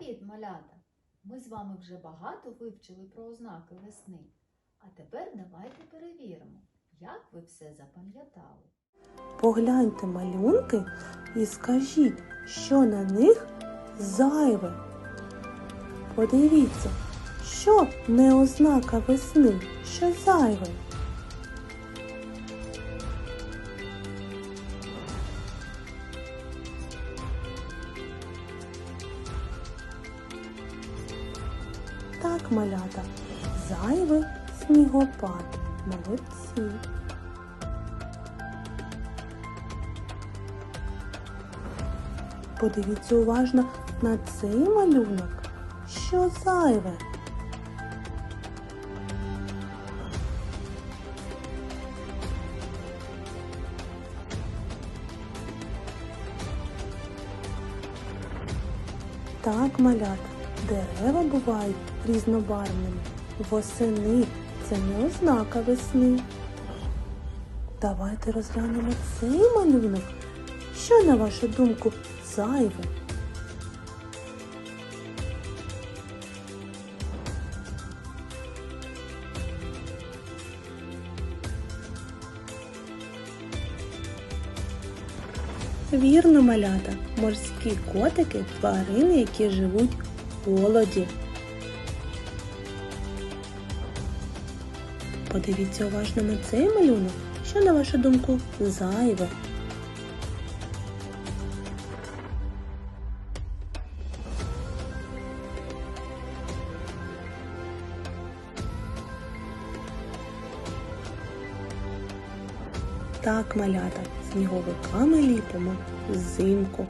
Привіт, малята! Ми з вами вже багато вивчили про ознаки весни. А тепер давайте перевіримо, як ви все запам'ятали. Погляньте малюнки і скажіть, що на них зайве. Подивіться, що не ознака весни, що зайве. Так, малята, зайвий снігопад. Молодці. Подивіться уважно на цей малюнок. Що зайве? Так, малята, дерева бувають різнобарвними. Восени це не ознака весни. Давайте розглянемо цей малюнок. Що, на вашу думку, зайве? Вірно, малята, морські котики тварини, які живуть холоді. Подивіться уважно на цей малюнок, що, на вашу думку, зайве. Так, малята, сніговиками ліпимо взимку.